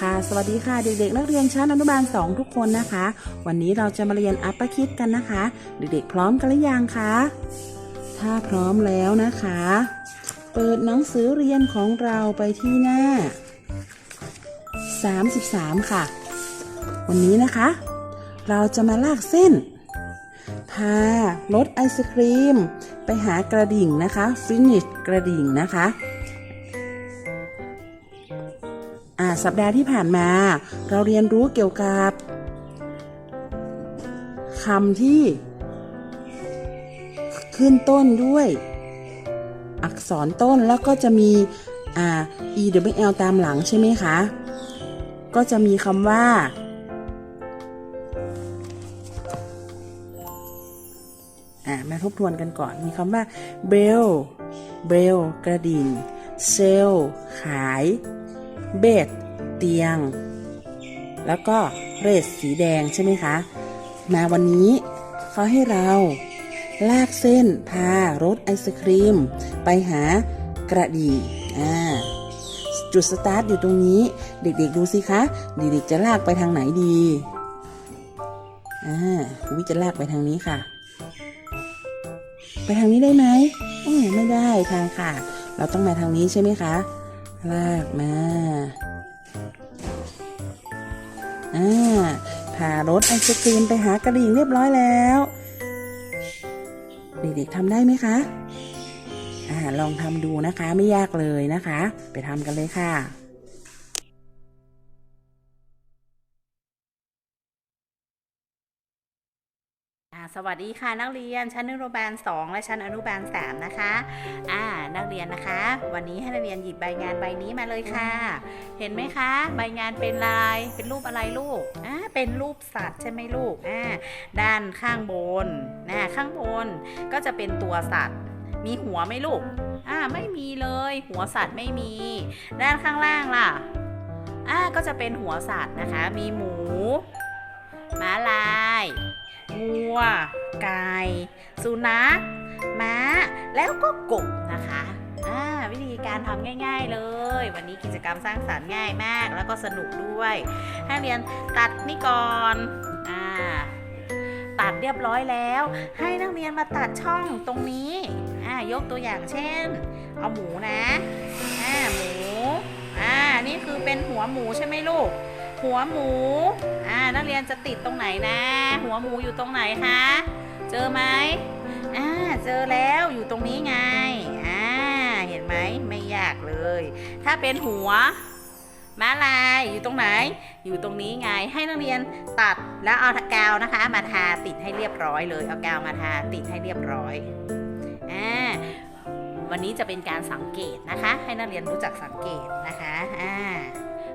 ค่ะ สวัสดีค่ะเด็กๆ นักเรียนชั้นอนุบาล 2 ทุกคนนะคะ วันนี้เราจะมาเรียนอัปปคิดกันนะคะ เด็กๆ พร้อมกันหรือยังคะ ถ้าพร้อมแล้วนะคะ เปิดหนังสือเรียนของเราไปที่หน้า 33 ค่ะ วันนี้นะคะ เราจะมาลากเส้น พารถไอศครีม ไปหากระดิ่งนะคะ ฟินิชกระดิ่งนะคะ สัปดาห์ที่ผ่านมา เราเรียนรู้เกี่ยวกับคำที่ ขึ้นต้นด้วย อักษรต้นแล้วก็จะมีอ e w l ตามหลังใช่ไหมคะ ก็จะมีคำว่า อ่ามาทบทวนกันก่อน มีคำว่าเบลเบลกระดิ่งเซลขายเบด เตียง แล้วก็เรสสีแดงใช่ไหมคะ มาวันนี้เขาให้เราลากเส้นพารถไอศครีม ไปหากระดิ่อ่าจุดสตาร์ทอยู่ตรงนี้ เด็กๆดูสิคะ เด็กๆจะลากไปทางไหนดีอ่าวิจะลากไปทางนี้ค่ะ ไปทางนี้ได้ไหมไม่ได้ทางค่ะ เราต้องมาทางนี้ใช่ไหมคะ ลากมา อ่าพารถไอศครีมไปหากระดิ่งเรียบร้อยแล้ว เด็กๆทำได้ไหมคะอ่าลองทำดูนะคะไม่ยากเลยนะคะ ไปทำกันเลยค่ะ สวัสดีค่ะนักเรียนชั้นอนุบาล2และชั้นอนุบาล3นะคะอ่านักเรียนนะคะ วันนี้ให้นักเรียนหยิบใบงานใบนี้มาเลยค่ะ เห็นไหมคะ ใบงานเป็นลายเป็นรูปอะไรลูกอ่าเป็นรูปสัตว์ใช่ไหมลูกอ่าด้านข้างบนนะข้างบนก็จะเป็นตัวสัตว์ มีหัวไหมลูกอ่าไม่มีเลย หัวสัตว์ไม่มี ด้านข้างล่างล่ะอ่าก็จะเป็นหัวสัตว์นะคะ มีหมูม้าลาย งัว ไก่ สุนัข ม้า แล้วก็กบนะคะวิธีการทำง่าย ๆเลย วันนี้กิจกรรมสร้างสรรค์ง่ายมาก แล้วก็สนุกด้วยให้เรียนตัดนี่ก่อนอ่าตัดเรียบร้อยแล้ว ให้นักเรียนมาตัดช่องตรงนี้อ่ายกตัวอย่างเช่น เอาหมูนะอ่าหมูอ่านี่คือเป็นหัวหมูใช่ไหมลูก หัวหมู นักเรียนจะติดตรงไหนนะ หัวหมูอยู่ตรงไหนคะ เจอไหมอ่าเจอแล้วอยู่ตรงนี้ไงอ่าเห็นไหมไม่ยากเลย ถ้าเป็นหัวม้าลายอยู่ตรงไหน อยู่ตรงนี้ไงให้นักเรียนตัดแล้วเอากาวนะคะ มาทาติดให้เรียบร้อยเลยเอากาวมาทาติดให้เรียบร้อยอ่าวันนี้จะเป็นการสังเกตนะคะ ให้นักเรียนรู้จักสังเกตนะคะอ่า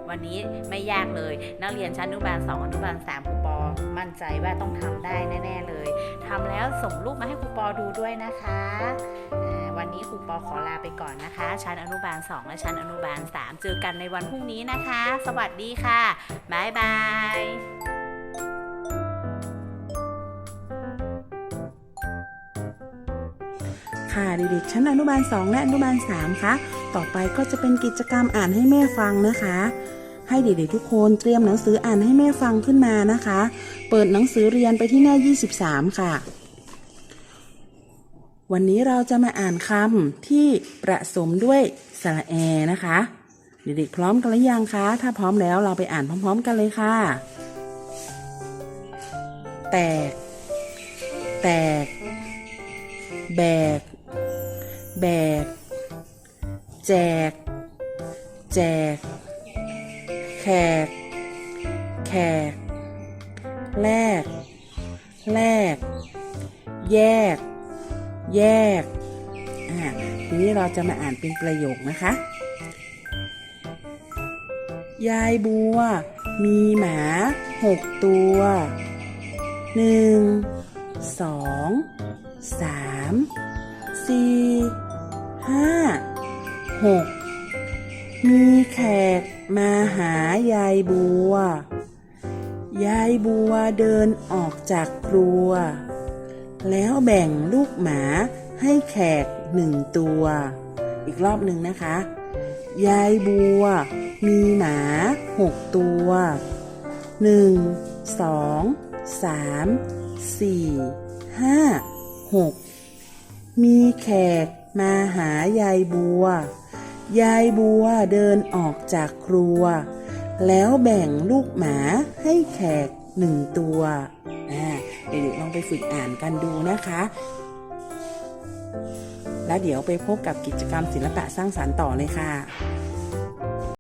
วันนี้ไม่ยากเลย นักเรียนชั้นอนุบาล 2 อนุบาล 3ครูปอ มั่นใจว่าต้องทำได้แน่ๆเลยทำแล้วส่งรูปมาให้ครูปอดูด้วยนะคะวันนี้ครูปอขอลาไปก่อนนะคะ ชั้นอนุบาล 2 และชั้นอนุบาล 3 เจอกันในวันพรุ่งนี้นะคะ สวัสดีค่ะบ๊ายบาย ค่ะเด็กๆชั้นอนุบาล 2 และอนุบาล 3 คะ ต่อไปก็จะเป็นกิจกรรมอ่านให้แม่ฟังนะคะ ให้เด็กๆทุกคนเตรียมหนังสืออ่านให้แม่ฟังขึ้นมานะคะ เปิดหนังสือเรียนไปที่หน้า 23 ค่ะ วันนี้เราจะมาอ่านคำที่ประสมด้วยสระแอนะคะ เด็กๆพร้อมกันหรือยังคะ ถ้าพร้อมแล้วเราไปอ่านพร้อม ๆ กันเลยค่ะ แตก แตก แบก แบก แจก แจก แขก แขก แลก แลก แยก แยก อ่า ทีนี้เราจะมาอ่านเป็นประโยคนะคะ ยายบัว มีหมาหกตัวหนึ่งสองสามสี่ ห้าหกมีแขกมาหายายบัว ยายบัวเดินออกจากครัว แล้วแบ่งลูกหมาให้แขกหนึ่งตัว อีกรอบหนึ่งนะคะ ยายบัวมีหมาหกตัวหนึ่งสองสามสี่ห้าหกมีแขก มาหายายบัว ยายบัวเดินออกจากครัว แล้วแบ่งลูกหมาให้แขกหนึ่งตัวอ่าเด็กๆลองไปฝึกอ่านกันดูนะคะ แล้วเดี๋ยวไปพบกับกิจกรรมศิลปะสร้างสรรค์ต่อเลยค่ะ